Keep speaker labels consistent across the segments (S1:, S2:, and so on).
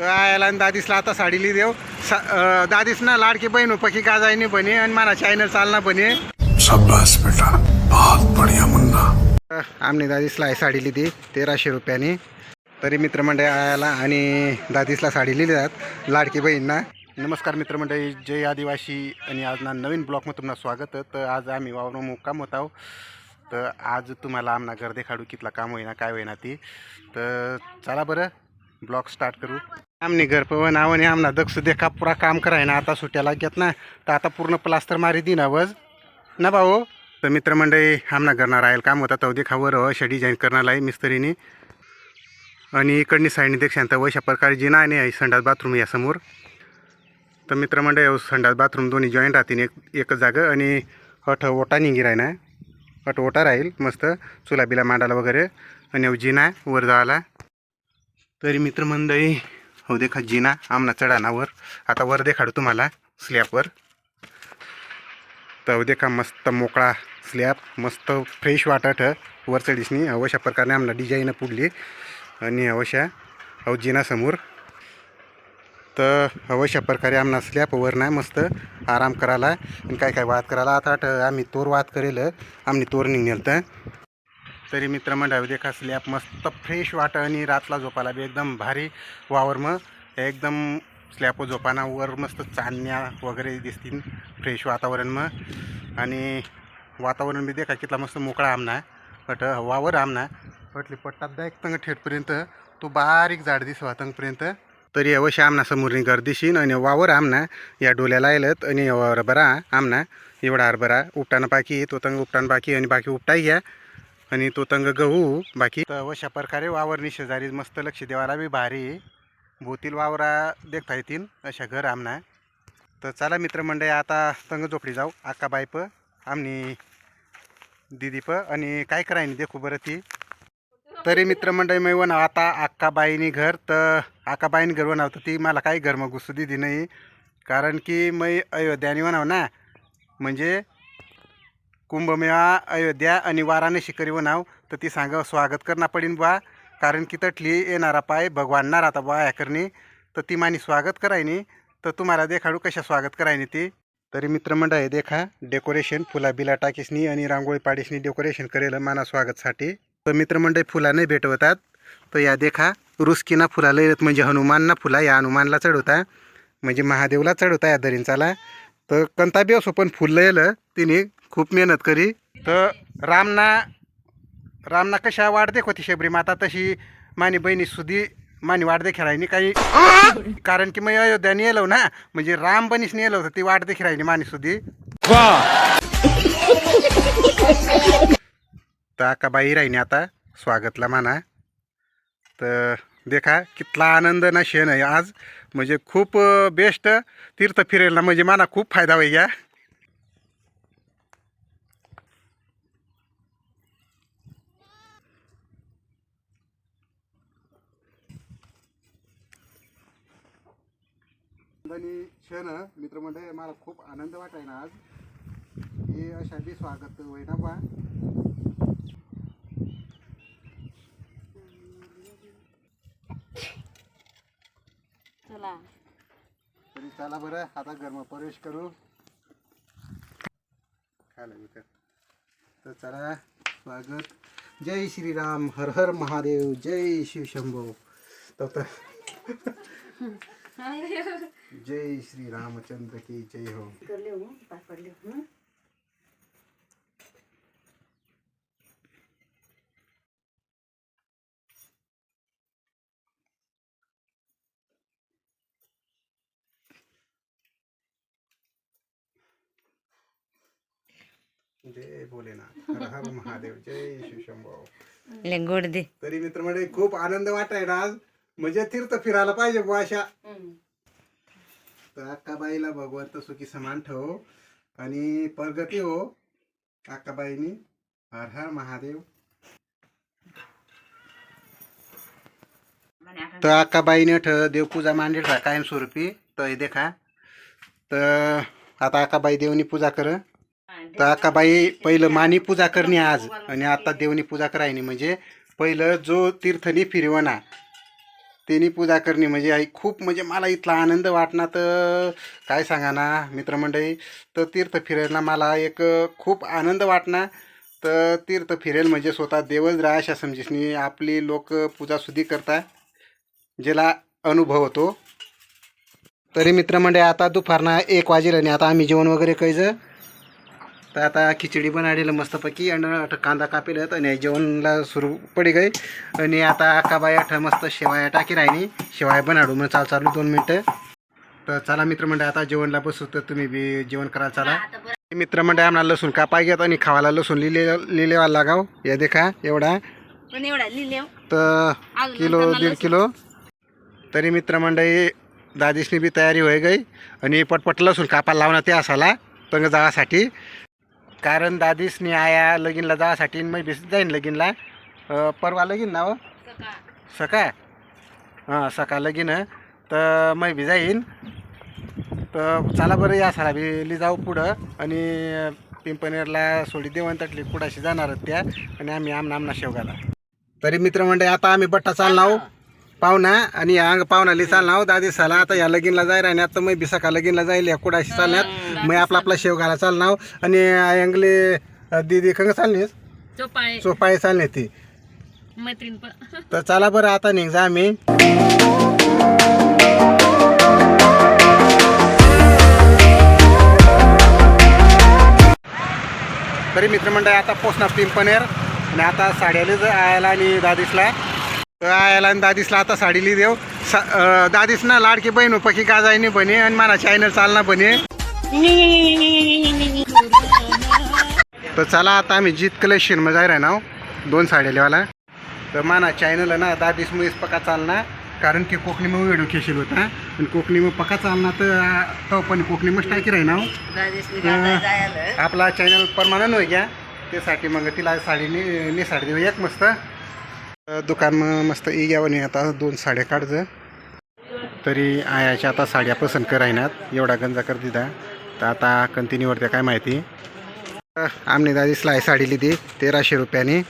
S1: तर आयाला आणि दादीसला आता साडी ली देव सा दादीस ना लाडकी बहीण उपकी गाजायनी बने आणि मला चायनल चालना बने.
S2: शाबाश बेटा. बहुत बढ़िया मुन्ना.
S1: आमने दादीसला ही साडी लिहिली तेराशे रुपयानी. तरी मित्रमंडळी आयाला आणि दादीसला साडी लिहिली जात लाडकी बहीणना. नमस्कार मित्रमंडळी जय आदिवासी आणि आज ना नवीन ब्लॉगमध्ये तुम्हाला स्वागत आहे. तर आज आम्ही वावर मुक्काम होत आहो तर आज तुम्हाला आमना घर देखाडू कितला काम होईना काय होईना ती. तर चला बरं ब्लॉग स्टार्ट करू. आमने घर पवन आवने आमना दक्ष देखा पुरा काम कराय ना आता सुट्याला लागत ना. तर आता पूर्ण प्लास्टर मारी दी ना वज. ना भाऊ? तर मित्रमंडळी आमना घरना राहील काम होता तो देखावर अशा डिझाईन करणार आहे मिस्त्रीनी. आणि इकडनी साईडनी देख तर अशा प्रकारे जिना नाही आहे संडास बाथरूम या समोर. तर मित्रमंडळ संडास बाथरूम दोन्ही जॉईंट राहतील एक एकच जागा. आणि अठ ओटा निघी राही ना अठ ओटा राहील मस्त. चुला बिला मांडायला वगैरे. आणि जिना वर जायला. तरी मित्रमंडळी हो देखा जिना आमना चढाणावर आता वर देखाडू तुम्हाला स्लॅपवर तर देखा मस्त मोकळा स्लॅब मस्त फ्रेश वाटत वर चढीसनी अवश्या प्रकारे आम्हाला डिझाईन पुडली आणि अवश्या अहो जिनासमोर तर अवश्य प्रकारे आमना स्लॅपवर ना मस्त आराम करायला. आणि काय काय वाद करायला? आता आम्ही तोर वाद करेल. आम्ही तोर निघेल तर. तरी मित्रमंडळ देखा स्लॅब मस्त फ्रेश वाटं आणि रातला झोपायला बी एकदम भारी वावर मग. एकदम स्लॅप झोपाना वर मस्त चांदण्या वगैरे दिसतील फ्रेश वातावरण मग. आणि वातावरण बी देखा कितला मस्त मोकळा आमना बट वावर आमना पटली पट्टात दायक एक तंग ठेटपर्यंत तो बारीक झाड दिसवा तंगपर्यंत. तरी अवश्य आमना समोरनी गर्दीशीन आणि वावर आमना या डोल्याला आयलत आणि हरभरा आमना एवढा हरभरा उपटानं बाकी तो तंग उपटानं बाकी आणि बाकी उपटाई घ्या. आणि तो तंग गहू बाकी? तर अशा प्रकारे वावरणी शेजारी मस्त लक्ष देवाला बी भारी. भोवतील वावरा देखता येतील अशा घर आमना. तर चला मित्रमंडळी आता तंग झोपडी जाऊ. आका बायप आमनी दिदीप आणि काय करायनी देखू बरं ती? तरी मित्रमंडळी मी वना आता आक्काबाईनी घर तर आकाबाईनी घर वनावतं ती मला काही घर मग घुसू दिदी नाही. कारण की मी अयोध्याने म्हणाव ना म्हणजे कुंभमेळा अयोध्या आणि वाराणसी करीव नाव तर ती सांग स्वागत करणं पडीन बा कारण की तटली येणारा पाय भगवान आता राहता बा करणी. तर ती मानी स्वागत करायनी. तर तुम्हाला देखाडू कशा स्वागत करायनी ती? तरी मित्रमंडळ आहे देखा डेकोरेशन फुला बिला टाकीसनी आणि रांगोळी पाडीसनी डेकोरेशन करेल माना स्वागतसाठी. तर मित्रमंडळी फुला नाही भेटवतात. तर या देखा रुस्कीना फुला लयत म्हणजे हनुमानना फुला या हनुमानला चढवता. म्हणजे महादेवला चढवता या दरींचाला. तर कंताबी असो पण फुल लयलं तिने खूप मेहनत करी. तर रामना रामना कशा वाढ देखोती शेबरी? माता तशी मानी बहिणी सुधी मानी वाढ देखील राहिनी काही. कारण की मी अयोध्याने नेलो ना. म्हणजे राम बनीस नेलो होतं ती वाढ देखील राहिनी मानी सुधी. तर का बाई राहिनी आता स्वागतला माना तर देखा कितला आनंद ना शेण आहे आज. म्हणजे खूप बेस्ट तीर्थ फिरायला म्हणजे माना खूप फायदा होई आणि क्षण मित्रमंडळ मला खूप आनंद वाटाय ना आज. हे अशा बी स्वागत होय ना बा.
S3: चला.
S1: तरी चला बरं आता गरमा प्रवेश करू. खायला मी तर चला स्वागत. जय श्रीराम हर हर महादेव जय शिवशंभो तो तर जय श्री रामचंद्र की जय हो।
S3: हो हं?
S1: जय भोलेनाथ हर हर महादेव जय शिवशंभो
S3: लेंगोड दे।
S1: तरी मित्रमंडळी खूप आनंद वाटाय ना आज. म्हणजे तीर्थ फिरायला पाहिजे बुवा अशा. तर अक्काबाईला भगवंत सुखी समान ठेव आणि प्रगती हो अक्काबाईनी हर हर महादेव. तर अक्काबाईने ठ देवपूजा मांडेल रा कायमस्वरूपी. तर हे देखा. तर आता अक्काबाई देवनी पूजा कर. तर अक्काबाई पहिलं मानी पूजा करणे आज. आणि आता देवनी पूजा करायनी. म्हणजे पहिलं जो तीर्थनी फिरवना. त्यांनी पूजा करणे म्हणजे आई खूप म्हणजे मला इथला आनंद वाटणार तर काय सांगा ना मित्रमंडळी. तर तीर्थ फिरायला मला एक खूप आनंद वाटणार. तर तीर्थ फिरेल म्हणजे स्वतः देवच राहा अशा समजीसनी म्हणजे आपली लोक पूजासुद्धी करता ज्याला अनुभव होतो. तरी मित्रमंडळी आता दुपारना एक वाजेल आणि आता आम्ही जेवण वगैरे कैज. तर आता खिचडी बनाडेलं मस्तपैकी आणि अठ कांदा कापेल आणि जेवणला सुरू पडी गई. आणि आता आकाबाई अठ मस्त शेवाया टाकी राहिनी शेवाया बनाडू मग चाल चालू दोन मिनटं. तर चला मित्रमंडळ आता जेवणला बसू. तर तुम्ही बी जेवण करायला चला. मित्रमंडळ आम्हाला लसूण कापाय घेत आणि खावाला लसूण लिहिले लिहिलेवा लागाव. या देखा एवढा. तर किलो दीड किलो. तरी मित्रमंडळी दादीसनी बी तयारी होय गई. आणि पटपट लसूण कापायला लावणार ते असाला पंग जावासाठी कारण दादीसनी आया लगीनला जासाठी मी बी जाईन लगीनला. परवा लगीन ना हो? सका. हां सका लगीन. आहे. तर मै बी जाईन. तर चला बरं या साला बी ली जाऊ पुढं. आणि पिंपनेरला सोडी देवण तटली पुढाशी जाणार आहेत त्या. आणि आम्ही आमना आमना शेवगाला. तरी मित्रमंडळी आता आम्ही बट्टा चालनाव पाहुणा आणि अंग पाहुणाली चालनाव दादी साला आता या लगीनला जाय राहण्यात तर मग बिसाका लगीनला जाईल या कुडाशी चालण्यात मग आपला आपला शेवगाला चालनाव आणि अंगले दीदी कंग चाललीस
S3: चोपाळे.
S1: चोपाळे चालणे ती.
S3: मैत्रीण
S1: तर चला बरं आता निघ जा आम्ही. तरी मित्रमंडळ आता पोचणार पिंपनेर आणि आता साड्याला जर आयाला आणि दादीसला. आयाला आणि दादीसला आता साडीली देव सा दादीस ना लाडकी बहीण पकी गाजायनी बने आणि मला चायनल चालना बने तर चला आता आम्ही जीत कलेक्शनमध्ये जाय ना दोन साड्या लेवाला तर माना आहे ना दादीस मुळेच पका चालना कारण की कोकणी मग व्हिडिओ खेशील होता. आणि कोकणी मग पका चालना तर तो पण कोकणी मग टाकी राही ना तर आपला चॅनल परमानंट होय घ्या त्यासाठी मग तिला साडी नि साडी देऊ एक मस्त. दुकान मग मस्त ई घ्यावं आता दोन साड्या काढज तरी आयाच्या आता साड्या पसंत करायनात एवढा गंजा कर दिदा तर आता कंटिन्यूवरती काय माहिती? आमने दादीसला आहे साडी लिहिली तेराशे रुपयानी.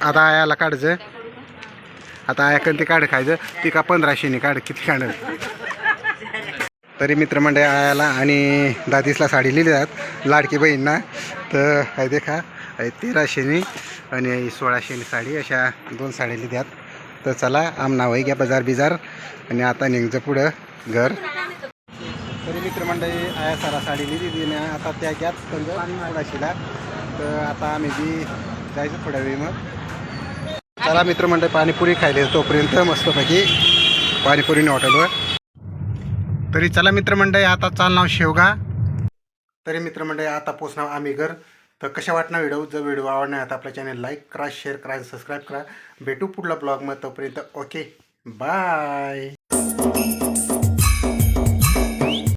S1: आता आयाला काढज आता आया कंती काढ खायचं? ती का पंधराशेने काढ किती काढ? तरी मित्रमंडळ आयाला आणि दादीसला साडी लिहिली जात. लाडकी बहीणना. तर आहे देखा आहे तेराशेनी. आणि सोळाशे साडी अशा दोन साड्या लिहिल्यात. तर चला आम नावही घ्या बाजार बिजार. आणि आता निघचं पुढं घर. तरी मित्रमंडळी आया सारा साडी लिहिली आणि आता त्या घ्यात सोळाशेला. तर आता आम्ही बी जायचं थोड्या वेळी मग. चला मित्रमंडळ पाणीपुरी खायले तोपर्यंत मस्तपैकी पाणीपुरीने हॉटेलवर. तरी चला मित्रमंडळी आता चालणार शेवगा. तरी मित्रमंडळी आता पोचणार आम्ही घर. तर कशा वाटणार व्हिडिओ जर व्हिडिओ आवडणार तर आपल्या चॅनल लाईक करा शेअर करा सबस्क्राईब करा. भेटू पुढला ब्लॉगमध्ये तोपर्यंत ओके बाय